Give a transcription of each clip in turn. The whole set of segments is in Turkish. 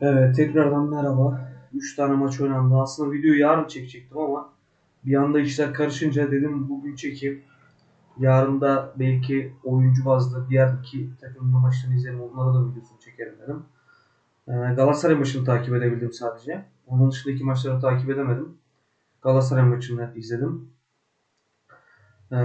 Evet tekrardan merhaba. 3 tane maç oynandı. Aslında videoyu yarın çekecektim ama bir anda işler karışınca dedim bugün çekeyim. Yarın da belki oyuncu bazlı diğer iki takımın maçlarını izlerim. Onlara da videosunu çekerim dedim. Ee, Galatasaray maçını takip edebildim sadece. Onun dışında iki maçları takip edemedim. Galatasaray maçını izledim. Ee,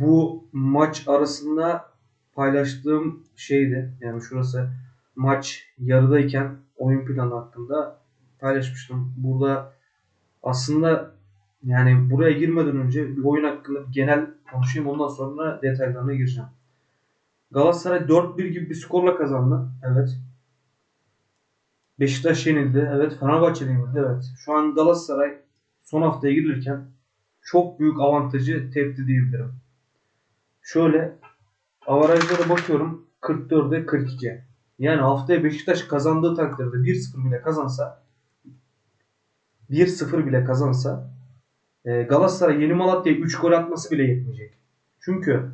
bu maç arasında paylaştığım şeydi. Yani şurası maç yarıdayken oyun planı hakkında paylaşmıştım. Burada aslında yani buraya girmeden önce bir oyun hakkında bir genel konuşayım. Ondan sonra detaylarına gireceğim. Galatasaray 4-1 gibi bir skorla kazandı. Evet. Beşiktaş yenildi. Evet. Fenerbahçe yenildi. Evet. Şu an Galatasaray son haftaya girilirken çok büyük avantajı tepti diyebilirim. Şöyle avarajlara bakıyorum. 44'e 42. Yani haftaya Beşiktaş kazandığı takdirde 1-0 bile kazansa 1-0 bile kazansa e, Galatasaray Yeni Malatya'ya 3 gol atması bile yetmeyecek. Çünkü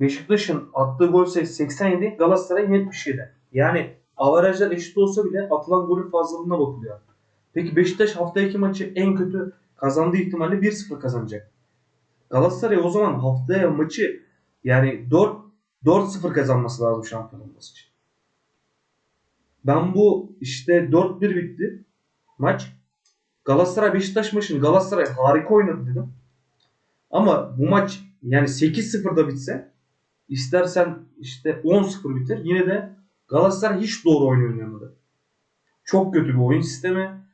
Beşiktaş'ın attığı gol sayısı 87, Galatasaray 77. Yani avarajlar eşit olsa bile atılan golün fazlalığına bakılıyor. Peki Beşiktaş haftaki maçı en kötü kazandığı ihtimalle 1-0 kazanacak. Galatasaray o zaman haftaya maçı yani 4 4-0 kazanması lazım şampiyon olması için. Ben bu işte 4-1 bitti maç. Galatasaray Beşiktaş maçını Galatasaray harika oynadı dedim. Ama bu maç yani 8-0'da bitse istersen işte 10-0 bitir. Yine de Galatasaray hiç doğru oyun oynayamadı. Çok kötü bir oyun sistemi.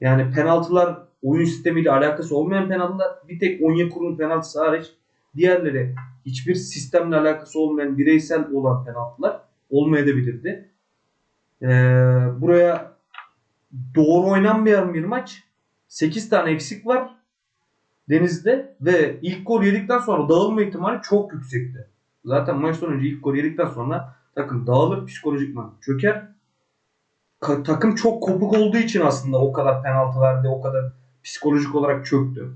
Yani penaltılar oyun sistemiyle alakası olmayan penaltılar. Bir tek Onyekuru'nun penaltısı hariç diğerleri hiçbir sistemle alakası olmayan bireysel olan penaltılar olmayabilirdi. Ee, buraya doğru oynanmayan bir maç. 8 tane eksik var Deniz'de ve ilk gol yedikten sonra dağılma ihtimali çok yüksekti. Zaten maçtan önce ilk gol yedikten sonra takım dağılır psikolojikman çöker. Ka- takım çok kopuk olduğu için aslında o kadar penaltı verdi, o kadar psikolojik olarak çöktü.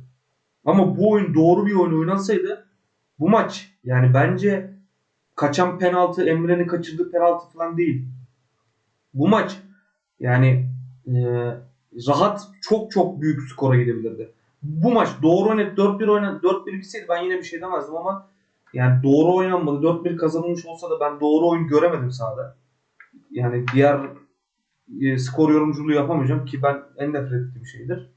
Ama bu oyun doğru bir oyun oynansaydı bu maç yani bence kaçan penaltı Emre'nin kaçırdığı penaltı falan değil. Bu maç yani e, rahat çok çok büyük skora gidebilirdi. Bu maç doğru oynayıp 4-1 oynadı 4-1 bitseydi ben yine bir şey demezdim ama yani doğru oynanmadı. 4-1 kazanılmış olsa da ben doğru oyun göremedim sahada. Yani diğer e, skor yorumculuğu yapamayacağım ki ben en nefret ettiğim şeydir.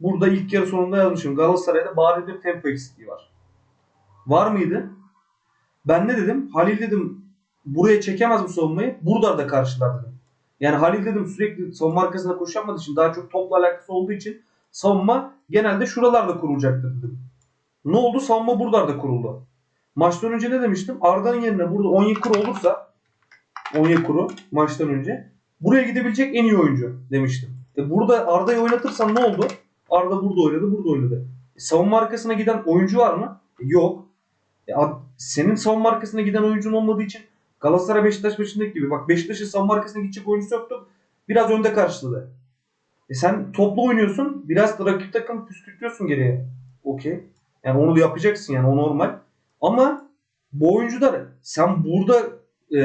Burada ilk yarı sonunda yazmışım. Galatasaray'da bari bir tempo eksikliği var. Var mıydı? Ben ne dedim? Halil dedim buraya çekemez mi savunmayı? Burada da karşılar dedim. Yani Halil dedim sürekli savunma arkasında koşamadığı için daha çok topla alakası olduğu için savunma genelde şuralarda kurulacaktır dedim. Ne oldu? Savunma buralarda kuruldu. Maçtan önce ne demiştim? Arda'nın yerine burada Onyekuru olursa Onyekuru maçtan önce buraya gidebilecek en iyi oyuncu demiştim. E burada Arda'yı oynatırsan ne oldu? Arda burada oynadı, burada oynadı. E savunma arkasına giden oyuncu var mı? E yok. E senin savunma arkasına giden oyuncun olmadığı için Galatasaray Beşiktaş maçındaki gibi. Bak Beşiktaş'ın savunma arkasına gidecek oyuncusu yoktu. Biraz önde karşıladı. E sen toplu oynuyorsun. Biraz da rakip takım püskürtüyorsun geriye. Okey. Yani onu da yapacaksın yani o normal. Ama bu oyuncular sen burada e,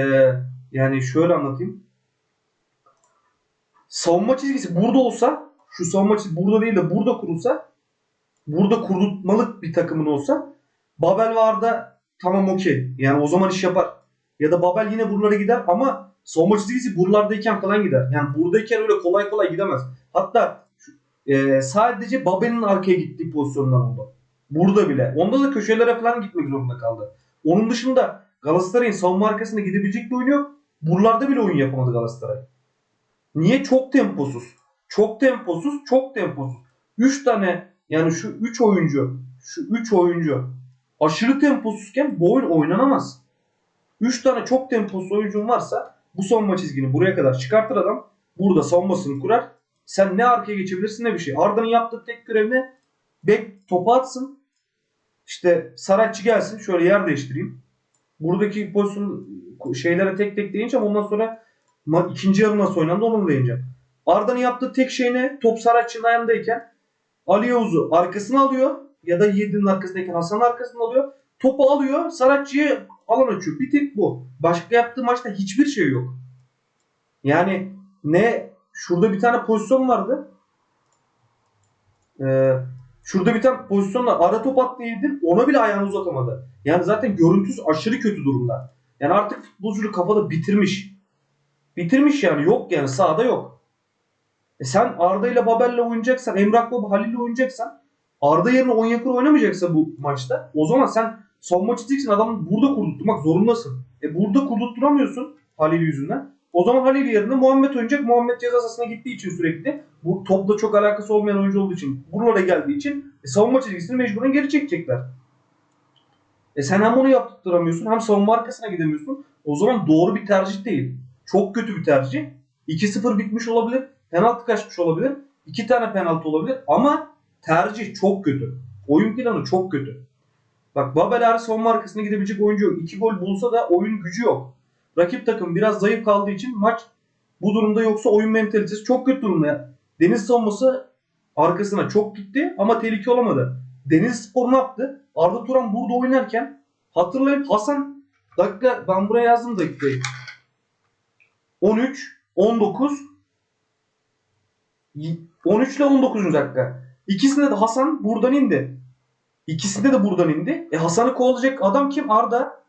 yani şöyle anlatayım. Savunma çizgisi burada olsa şu savunma çizgisi burada değil de burada kurulsa burada kurulmalık bir takımın olsa Babel var da tamam okey. Yani o zaman iş yapar. Ya da Babel yine buralara gider ama savunma çizgisi buralardayken falan gider. Yani buradayken öyle kolay kolay gidemez. Hatta e, sadece Babel'in arkaya gittiği pozisyondan oldu. Burada bile. Onda da köşelere falan gitmek zorunda kaldı. Onun dışında Galatasaray'ın savunma arkasına gidebilecek bir oyunu yok. Buralarda bile oyun yapamadı Galatasaray. Niye? Çok temposuz. Çok temposuz, çok temposuz. 3 tane yani şu 3 oyuncu, şu 3 oyuncu aşırı temposuzken bu oyun oynanamaz. 3 tane çok temposuz oyuncun varsa bu savunma çizgini buraya kadar çıkartır adam. Burada savunmasını kurar. Sen ne arkaya geçebilirsin ne bir şey. Arda'nın yaptığı tek görev ne? Bek topu atsın. İşte Saratçı gelsin. Şöyle yer değiştireyim. Buradaki pozisyon şeylere tek tek değineceğim. Ondan sonra ikinci yarı nasıl oynandı onu değineceğim. Arda'nın yaptığı tek şey ne? Top Saratçı'nın ayağındayken Ali Yavuz'u arkasına alıyor. Ya da Yiğit'in arkasındayken Hasan'ın arkasına alıyor. Topu alıyor. Saratçı'yı alan açıyor. Bir tek bu. Başka yaptığı maçta hiçbir şey yok. Yani ne şurada bir tane pozisyon vardı. Ee, şurada bir tane pozisyonla ara top attı Yedin. Ona bile ayağını uzatamadı. Yani zaten görüntüsü aşırı kötü durumda. Yani artık futbolcu kafada bitirmiş. Bitirmiş yani. Yok yani sahada yok. E sen Arda ile Babel'le oynayacaksan, Emrah Baba Halil'le oynayacaksan Arda yerine Onyekuru oynamayacaksa bu maçta o zaman sen savunma çizeceksin adamı burada kurdurtmak zorundasın. E burada kurdurtturamıyorsun Halil yüzünden. O zaman Halil yerine Muhammed oynayacak. Muhammed ceza sahasına gittiği için sürekli bu topla çok alakası olmayan oyuncu olduğu için buralara geldiği için e, savunma çizgisini mecburen geri çekecekler. E sen hem onu yaptıramıyorsun hem savunma arkasına gidemiyorsun. O zaman doğru bir tercih değil. Çok kötü bir tercih. 2-0 bitmiş olabilir. Penaltı kaçmış olabilir. 2 tane penaltı olabilir ama tercih çok kötü. Oyun planı çok kötü. Bak Babel Ari savunma arkasına gidebilecek oyuncu yok. 2 gol bulsa da oyun gücü yok. Rakip takım biraz zayıf kaldığı için maç bu durumda yoksa oyun mentalitesi çok kötü durumda. Deniz savunması arkasına çok gitti ama tehlike olamadı. Deniz Spor ne yaptı? Arda Turan burada oynarken hatırlayın Hasan dakika ben buraya yazdım dakikayı. 13, 19 13 ile 19. dakika. İkisinde de Hasan buradan indi. İkisinde de buradan indi. E Hasan'ı kovalayacak adam kim? Arda.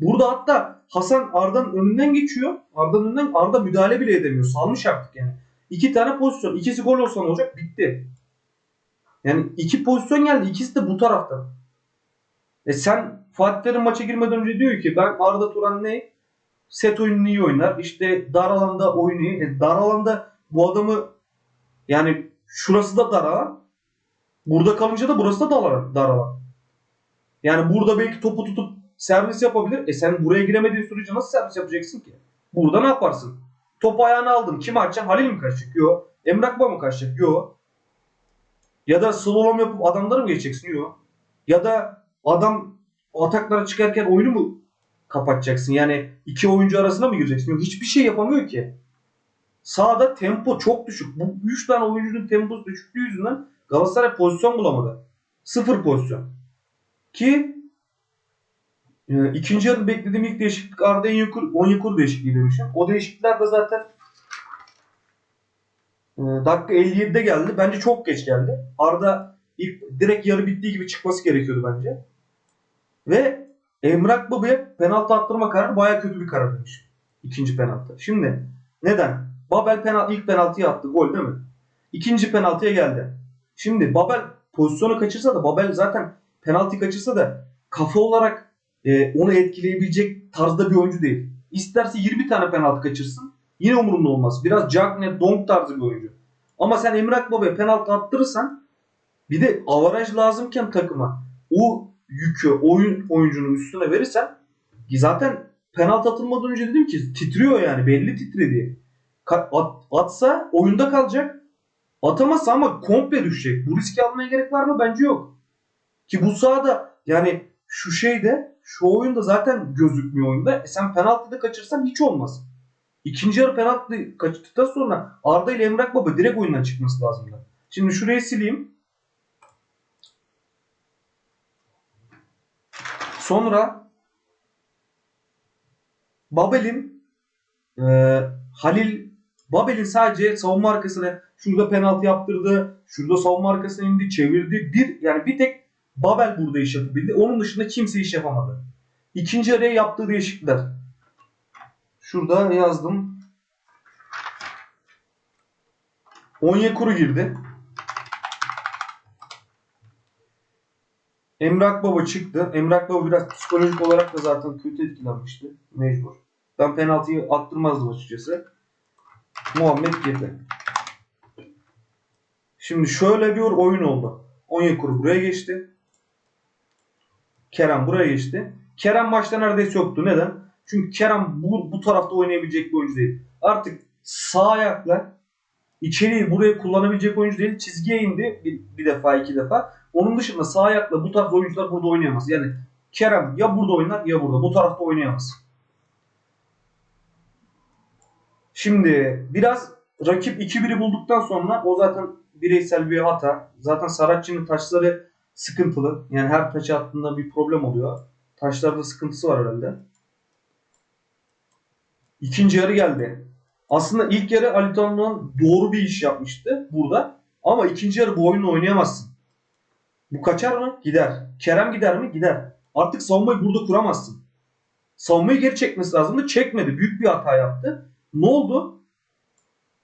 Burada hatta Hasan Arda'nın önünden geçiyor. Arda'nın önünden Arda müdahale bile edemiyor. Salmış artık yani. İki tane pozisyon. İkisi gol olsa ne olacak? Bitti. Yani iki pozisyon geldi. İkisi de bu tarafta. E sen Fatih Terim maça girmeden önce diyor ki ben Arda Turan ne? Set oyununu iyi oynar. İşte dar alanda oynuyor. E, dar alanda bu adamı yani şurası da dar alan. Burada kalınca da burası da dar alan. Dar alan. Yani burada belki topu tutup servis yapabilir. E sen buraya giremediğin sürece nasıl servis yapacaksın ki? Burada ne yaparsın? Topu ayağına aldın. Kim açacak? Halil mi kaçacak? Yok. Emrak mı kaçacak? Yok. Ya da slalom yapıp adamları mı geçeceksin? Yok. Ya da adam ataklara çıkarken oyunu mu kapatacaksın? Yani iki oyuncu arasına mı gireceksin? Yok. Hiçbir şey yapamıyor ki. Sağda tempo çok düşük. Bu 3 tane oyuncunun temposu düşüklüğü yüzünden Galatasaray pozisyon bulamadı. Sıfır pozisyon. Ki e, ikinci yarı beklediğim ilk değişiklik Arda Onyekuru, Onyekuru değişikliği demişim. O değişiklikler de zaten e, dakika 57'de geldi. Bence çok geç geldi. Arda ilk direkt yarı bittiği gibi çıkması gerekiyordu bence. Ve Emrak Baba'ya penaltı attırma kararı baya kötü bir karar demiş. İkinci penaltı. Şimdi neden? Babel penaltı, ilk penaltıyı attı. Gol değil mi? İkinci penaltıya geldi. Şimdi Babel pozisyonu kaçırsa da Babel zaten penaltı kaçırsa da kafa olarak e, onu etkileyebilecek tarzda bir oyuncu değil. İsterse 20 tane penaltı kaçırsın. Yine umurumda olmaz. Biraz Cagney, Donk tarzı bir oyuncu. Ama sen Emrak Baba'ya penaltı attırırsan bir de avaraj lazımken takıma o yükü oyun oyuncunun üstüne verirsen zaten penaltı atılmadan önce dedim ki titriyor yani belli titredi. Ka- At, atsa oyunda kalacak. Atamazsa ama komple düşecek. Bu riski almaya gerek var mı? Bence yok. Ki bu sahada yani şu şeyde şu oyunda zaten gözükmüyor oyunda. E sen penaltıda kaçırsan hiç olmaz. İkinci yarı penaltı kaçırdıktan sonra Arda ile Emrak Baba direkt oyundan çıkması lazım. da. Şimdi şurayı sileyim. Sonra Babel'in e, Halil Babel'in sadece savunma arkasına şurada penaltı yaptırdı. Şurada savunma arkasına indi, çevirdi. Bir yani bir tek Babel burada iş yapabildi. Onun dışında kimse iş yapamadı. İkinci araya yaptığı değişiklikler. Şurada yazdım. Onyekuru girdi. Emrak Baba çıktı. Emrak Baba biraz psikolojik olarak da zaten kötü etkilenmişti. Mecbur. Ben penaltıyı attırmazdım açıkçası. Muhammed girdi. Şimdi şöyle bir oyun oldu. Onyekuru buraya geçti. Kerem buraya geçti. Kerem maçta neredeyse yoktu. Neden? Çünkü Kerem bu, bu tarafta oynayabilecek bir oyuncu değil. Artık sağ ayakla içeriği buraya kullanabilecek oyuncu değil. Çizgiye indi bir, bir defa iki defa. Onun dışında sağ ayakla bu tarz oyuncular burada oynayamaz. Yani Kerem ya burada oynar ya burada. Bu tarafta oynayamaz. Şimdi biraz rakip 2-1'i bulduktan sonra o zaten bireysel bir hata. Zaten Saratçı'nın taşları sıkıntılı. Yani her taşı attığında bir problem oluyor. Taşlarda sıkıntısı var herhalde. İkinci yarı geldi. Aslında ilk yarı Ali Tanrı'nın doğru bir iş yapmıştı burada. Ama ikinci yarı bu oyunu oynayamazsın. Bu kaçar mı? Gider. Kerem gider mi? Gider. Artık savunmayı burada kuramazsın. Savunmayı geri çekmesi lazımdı. Çekmedi. Büyük bir hata yaptı. Ne oldu?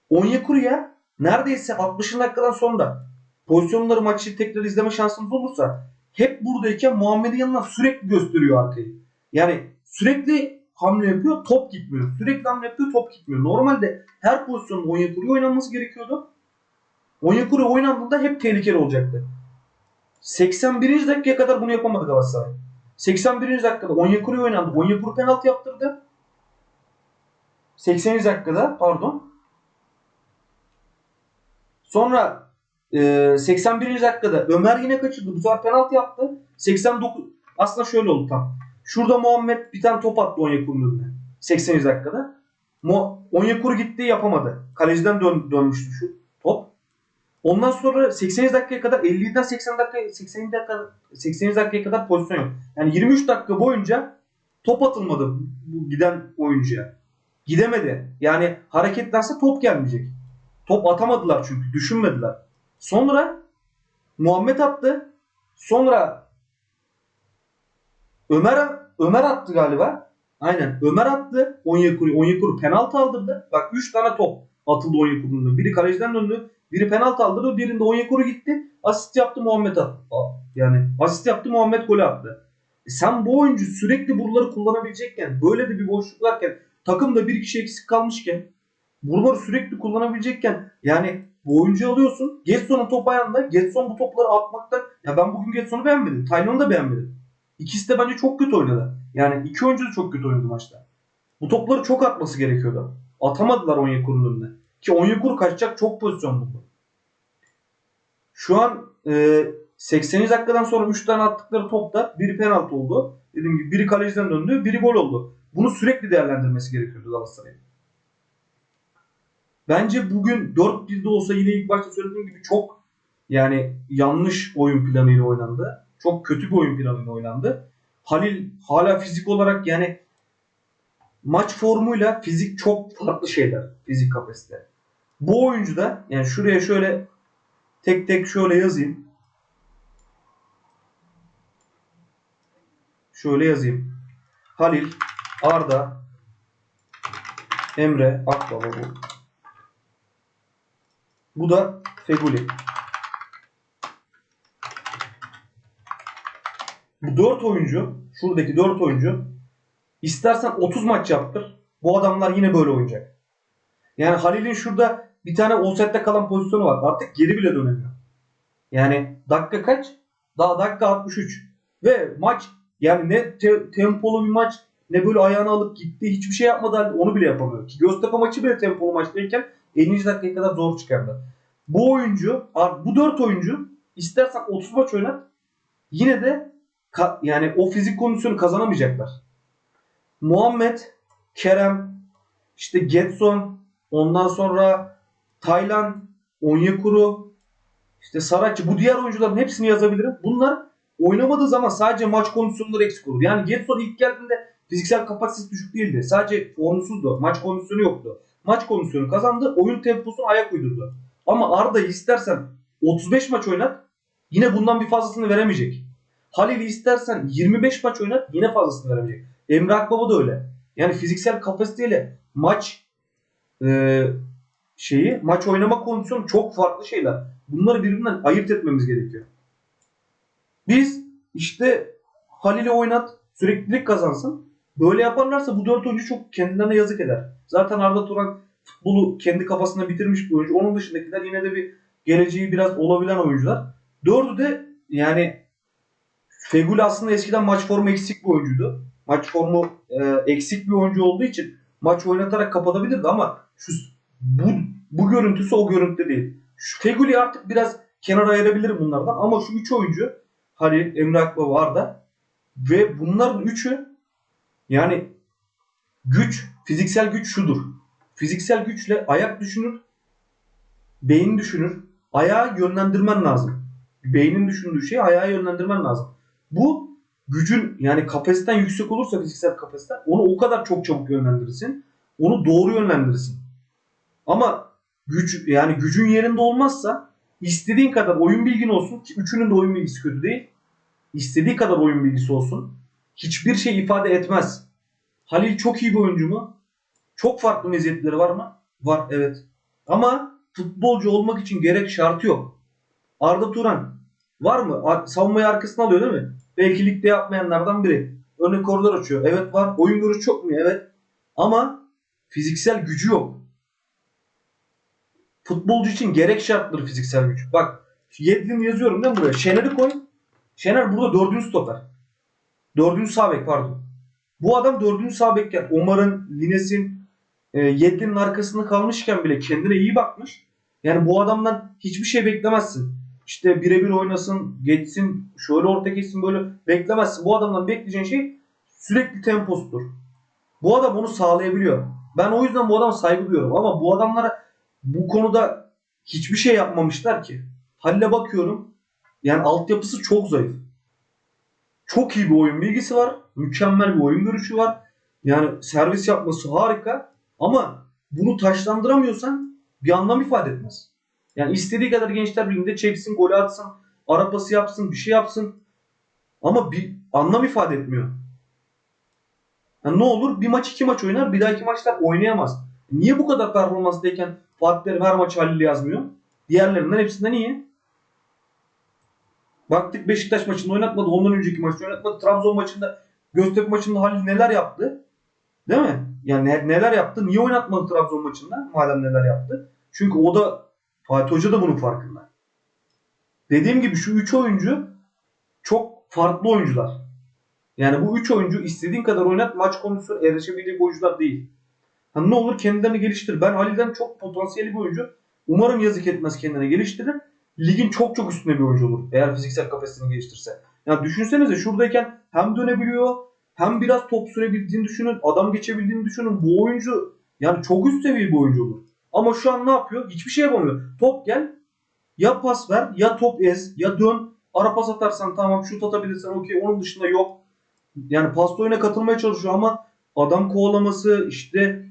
Onyekuru'ya neredeyse 60 dakikadan sonra pozisyonları maçı tekrar izleme şansınız olursa hep buradayken Muhammed'in yanına sürekli gösteriyor arkayı. Yani sürekli hamle yapıyor, top gitmiyor. Sürekli hamle yapıyor, top gitmiyor. Normalde her pozisyonda Onyekuru oynanması gerekiyordu. Onyekuru oynandığında hep tehlikeli olacaktı. 81. dakikaya kadar bunu yapamadı Galatasaray. 81. dakikada Onyekuru oynandı. Onyekuru penaltı yaptırdı. 80. dakikada pardon. Sonra e, 81. dakikada Ömer yine kaçırdı. Bu sefer penaltı yaptı. 89 aslında şöyle oldu tam. Şurada Muhammed bir tane top attı Onyekuru'nun önüne. 80. dakikada. Mo Onyekuru gitti yapamadı. Kaleciden dön dönmüştü şu top. Ondan sonra 80 dakikaya kadar 50'den 80 dakika 80 dakika 80 dakikaya kadar pozisyon yok. Yani 23 dakika boyunca top atılmadı bu giden oyuncuya. Gidemedi. Yani hareketlense top gelmeyecek. Top atamadılar çünkü. Düşünmediler. Sonra Muhammed attı. Sonra Ömer Ömer attı galiba. Aynen. Ömer attı. Onyekuru. Onyekuru penaltı aldırdı. Bak 3 tane top atıldı Onyekuru'nun. Biri kaleciden döndü. Biri penaltı aldırdı. Birinde Onyekuru gitti. Asist yaptı Muhammed attı. Yani asist yaptı Muhammed golü attı. E sen bu oyuncu sürekli buraları kullanabilecekken böyle de bir boşluk varken takımda bir kişi eksik kalmışken buraları sürekli kullanabilecekken yani bu oyuncu alıyorsun. Getson'un top ayağında. Getson bu topları atmaktan ya ben bugün Getson'u beğenmedim. Taylan'ı da beğenmedim. İkisi de bence çok kötü oynadı. Yani iki oyuncu da çok kötü oynadı maçta. Bu topları çok atması gerekiyordu. Atamadılar Onyekuru'nun önüne. Ki Onyekuru kaçacak çok pozisyon buldu. Şu an e, 80. dakikadan sonra 3 tane attıkları topta biri penaltı oldu. Dediğim gibi biri kaleciden döndü, biri gol oldu. Bunu sürekli değerlendirmesi gerekiyordu Galatasaray'ın. Bence bugün 4-1'de olsa yine ilk başta söylediğim gibi çok yani yanlış oyun planıyla oynandı. Çok kötü bir oyun planıyla oynandı. Halil hala fizik olarak yani maç formuyla fizik çok farklı şeyler. Fizik kapasite. Bu oyuncu da yani şuraya şöyle tek tek şöyle yazayım. Şöyle yazayım. Halil, Arda, Emre, Akbaba bu. Bu da Feguli. Bu 4 oyuncu, şuradaki 4 oyuncu istersen 30 maç yaptır. Bu adamlar yine böyle oynayacak. Yani Halil'in şurada bir tane offside'de kalan pozisyonu var. Artık geri bile dönemiyor. Yani dakika kaç? Daha dakika 63. Ve maç yani ne te- tempolu bir maç ne böyle ayağını alıp gitti hiçbir şey yapmadı halde onu bile yapamıyor. Ki Göztepe maçı bile tempolu maçtayken 50. dakikaya kadar zor çıkardı. Bu oyuncu, bu 4 oyuncu istersen 30 maç oynat yine de yani o fizik kondisyonu kazanamayacaklar. Muhammed, Kerem, işte Getson, ondan sonra Taylan, Onyekuru, işte Saratçı bu diğer oyuncuların hepsini yazabilirim. Bunlar oynamadığı zaman sadece maç kondisyonları eksik olur. Yani Getson ilk geldiğinde fiziksel kapasitesi düşük değildi. Sadece formsuzdu. Maç kondisyonu yoktu. Maç kondisyonu kazandı. Oyun temposunu ayak uydurdu. Ama Arda'yı istersen 35 maç oynat yine bundan bir fazlasını veremeyecek. Halil'i istersen 25 maç oynat yine fazlasını veremeyecek. Emre Akbaba da öyle. Yani fiziksel kapasiteyle maç e, şeyi maç oynama kondisyonu çok farklı şeyler. Bunları birbirinden ayırt etmemiz gerekiyor. Biz işte Halil'i oynat süreklilik kazansın. Böyle yaparlarsa bu dört oyuncu çok kendilerine yazık eder. Zaten Arda Turan futbolu kendi kafasında bitirmiş bir oyuncu. Onun dışındakiler yine de bir geleceği biraz olabilen oyuncular. Dördü de yani Feguli aslında eskiden maç formu eksik bir oyuncuydu. Maç formu e, eksik bir oyuncu olduğu için maç oynatarak kapatabilirdi ama şu bu, bu görüntüsü o görüntü değil. Şu Feguli artık biraz kenara ayırabilirim bunlardan ama şu üç oyuncu Halil, Emre Akbaba var da ve bunların üçü yani güç, fiziksel güç şudur. Fiziksel güçle ayak düşünür, beyin düşünür. Ayağı yönlendirmen lazım. Beynin düşündüğü şeyi ayağa yönlendirmen lazım. Bu gücün yani kapasiten yüksek olursa fiziksel kapasiten onu o kadar çok çabuk yönlendirirsin. Onu doğru yönlendirirsin. Ama güç yani gücün yerinde olmazsa istediğin kadar oyun bilgin olsun ki üçünün de oyun bilgisi kötü değil. İstediği kadar oyun bilgisi olsun. Hiçbir şey ifade etmez. Halil çok iyi bir oyuncu mu? Çok farklı meziyetleri var mı? Var evet. Ama futbolcu olmak için gerek şartı yok. Arda Turan var mı? Savunmayı arkasına alıyor değil mi? Belki ligde yapmayanlardan biri. Önü koridor açıyor. Evet var. Oyun görüşü çok mu? Evet. Ama fiziksel gücü yok. Futbolcu için gerek şarttır fiziksel güç. Bak Yedlin yazıyorum değil mi buraya? Şener'i koy. Şener burada dördüncü stoper. Dördüncü sağ bek pardon. Bu adam dördüncü sağ bekken Omar'ın, Lines'in, e, Yedlin'in arkasında kalmışken bile kendine iyi bakmış. Yani bu adamdan hiçbir şey beklemezsin. İşte birebir oynasın, geçsin, şöyle orta geçsin böyle beklemezsin. Bu adamdan bekleyeceğin şey sürekli temposudur. Bu adam onu sağlayabiliyor. Ben o yüzden bu adama saygı duyuyorum. Ama bu adamlara bu konuda hiçbir şey yapmamışlar ki. Halil'e bakıyorum. Yani altyapısı çok zayıf. Çok iyi bir oyun bilgisi var. Mükemmel bir oyun görüşü var. Yani servis yapması harika. Ama bunu taşlandıramıyorsan bir anlam ifade etmez. Yani istediği kadar Gençler Birliği'nde çeksin, gol atsın, ara pası yapsın, bir şey yapsın. Ama bir anlam ifade etmiyor. Yani ne olur? Bir maç iki maç oynar, bir dahaki maçlar oynayamaz. Niye bu kadar performanstayken Fatih her maç Halil'i yazmıyor? Diğerlerinden hepsinden iyi. Baktık Beşiktaş maçında oynatmadı. Ondan önceki maçta oynatmadı. Trabzon maçında Göztepe maçında Halil neler yaptı? Değil mi? Yani ne- neler yaptı? Niye oynatmadı Trabzon maçında? Madem neler yaptı. Çünkü o da Fatih Hoca da bunun farkında. Dediğim gibi şu 3 oyuncu çok farklı oyuncular. Yani bu 3 oyuncu istediğin kadar oynat maç konusu erişebilecek oyuncular değil. Hani ne olur kendilerini geliştir. Ben Halil'den çok potansiyelli bir oyuncu. Umarım yazık etmez kendine geliştirir. Ligin çok çok üstünde bir oyuncu olur. Eğer fiziksel kapasitesini geliştirse. Ya düşünsenize şuradayken hem dönebiliyor hem biraz top sürebildiğini düşünün. Adam geçebildiğini düşünün. Bu oyuncu yani çok üst seviye bir oyuncu olur. Ama şu an ne yapıyor? Hiçbir şey yapamıyor. Top gel ya pas ver ya top ez ya dön. Ara pas atarsan tamam şut atabilirsen okey. Onun dışında yok. Yani pasta oyuna katılmaya çalışıyor ama adam kovalaması işte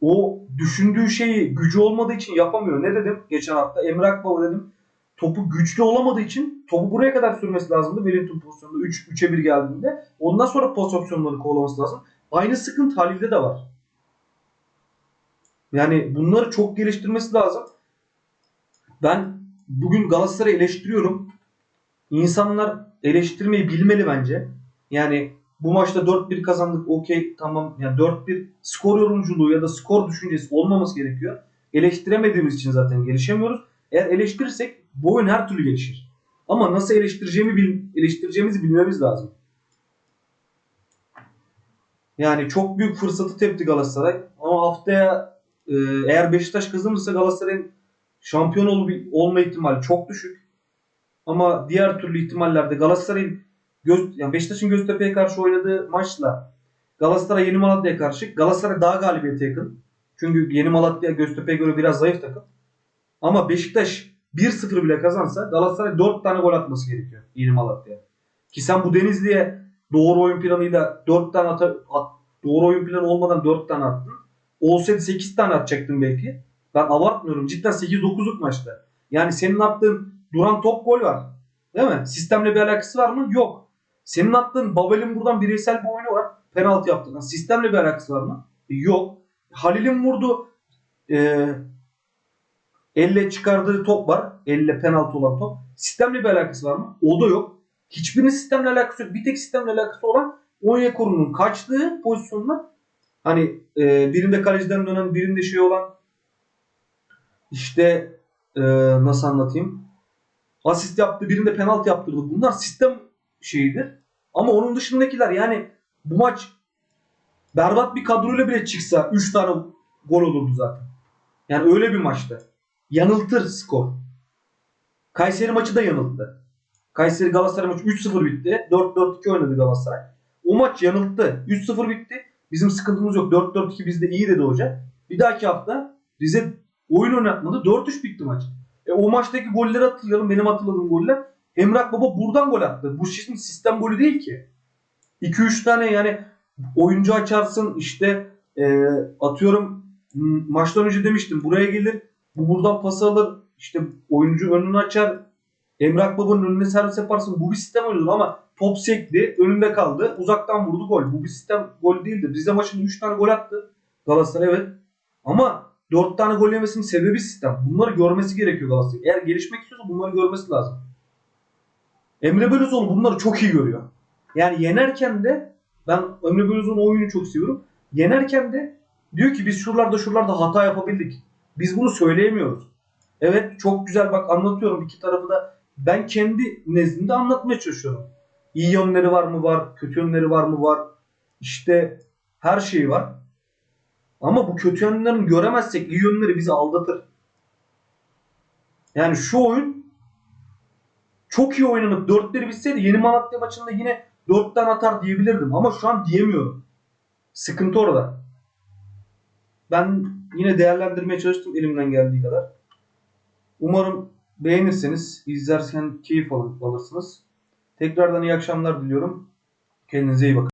o düşündüğü şeyi gücü olmadığı için yapamıyor. Ne dedim geçen hafta? Emre Akbaba dedim. Topu güçlü olamadığı için topu buraya kadar sürmesi lazımdı. Wellington pozisyonunda 3 3'e 1 geldiğinde. Ondan sonra pas opsiyonları kovalaması lazım. Aynı sıkıntı Halil'de de var. Yani bunları çok geliştirmesi lazım. Ben bugün Galatasaray'ı eleştiriyorum. İnsanlar eleştirmeyi bilmeli bence. Yani bu maçta 4-1 kazandık okey tamam. Yani 4-1 skor yorumculuğu ya da skor düşüncesi olmaması gerekiyor. Eleştiremediğimiz için zaten gelişemiyoruz. Eğer eleştirirsek bu oyun her türlü gelişir. Ama nasıl eleştireceğimi bil, eleştireceğimizi bilmemiz lazım. Yani çok büyük fırsatı tepti Galatasaray. Ama haftaya e, eğer Beşiktaş kazanırsa Galatasaray'ın şampiyon ol, olma ihtimali çok düşük. Ama diğer türlü ihtimallerde Galatasaray'ın Göz, yani Beşiktaş'ın Göztepe'ye karşı oynadığı maçla Galatasaray Yeni Malatya'ya karşı Galatasaray daha galibiyete yakın. Çünkü Yeni Malatya Göztepe'ye göre biraz zayıf takım. Ama Beşiktaş 1-0 bile kazansa Galatasaray 4 tane gol atması gerekiyor Yeni Malatya'ya. Ki sen bu Denizli'ye doğru oyun planıyla 4 tane ata, at, doğru oyun planı olmadan 4 tane attın. Olsaydı 8 tane atacaktın belki. Ben abartmıyorum. Cidden 8-9'luk maçta. Yani senin attığın duran top gol var. Değil mi? Sistemle bir alakası var mı? Yok. Senin attığın Babel'in buradan bireysel bir oyunu var. Penaltı yaptın. Sistemle bir alakası var mı? Yok. Halil'in vurdu e, elle çıkardığı top var. Elle penaltı olan top. Sistemle bir alakası var mı? O da yok. Hiçbirinin sistemle alakası yok. Bir tek sistemle alakası olan Onyekuru'nun kaçtığı pozisyonlar hani e, birinde kaleciden dönen birinde şey olan işte e, nasıl anlatayım asist yaptı birinde penaltı yaptırdı. Bunlar sistem şeyidir. Ama onun dışındakiler yani bu maç berbat bir kadroyla bile çıksa 3 tane gol olurdu zaten. Yani öyle bir maçtı. Yanıltır skor. Kayseri maçı da yanılttı. Kayseri Galatasaray maçı 3-0 bitti. 4-4-2 oynadı Galatasaray. O maç yanılttı. 3-0 bitti. Bizim sıkıntımız yok. 4-4-2 bizde iyi dedi hoca. Bir dahaki hafta Rize oyun oynatmadı. 4-3 bitti maç. E, o maçtaki golleri hatırlayalım. Benim hatırladığım goller. Emrah Baba buradan gol attı. Bu şimdi sistem golü değil ki. 2-3 tane yani oyuncu açarsın işte e, atıyorum maçtan önce demiştim buraya gelir bu buradan pas alır işte oyuncu önünü açar Emrah Baba'nın önüne servis yaparsın. Bu bir sistem oynadı ama top sekti önünde kaldı. Uzaktan vurdu gol. Bu bir sistem gol değildi. Rize maçında 3 tane gol attı. Galatasaray evet. Ama 4 tane gol yemesinin sebebi sistem. Bunları görmesi gerekiyor Galatasaray. Eğer gelişmek istiyorsa bunları görmesi lazım. Emre Belözoğlu bunları çok iyi görüyor. Yani yenerken de ben Emre Belözoğlu'nun oyunu çok seviyorum. Yenerken de diyor ki biz şuralarda şuralarda hata yapabildik. Biz bunu söyleyemiyoruz. Evet çok güzel bak anlatıyorum iki tarafı da ben kendi nezdimde anlatmaya çalışıyorum. İyi yönleri var mı var, kötü yönleri var mı var. İşte her şeyi var. Ama bu kötü yönlerini göremezsek iyi yönleri bizi aldatır. Yani şu oyun çok iyi oynanıp 4-1 bitseydi Yeni Malatya maçında yine 4'ten atar diyebilirdim. Ama şu an diyemiyorum. Sıkıntı orada. Ben yine değerlendirmeye çalıştım elimden geldiği kadar. Umarım beğenirseniz, izlerken keyif alır- alırsınız. Tekrardan iyi akşamlar diliyorum. Kendinize iyi bakın.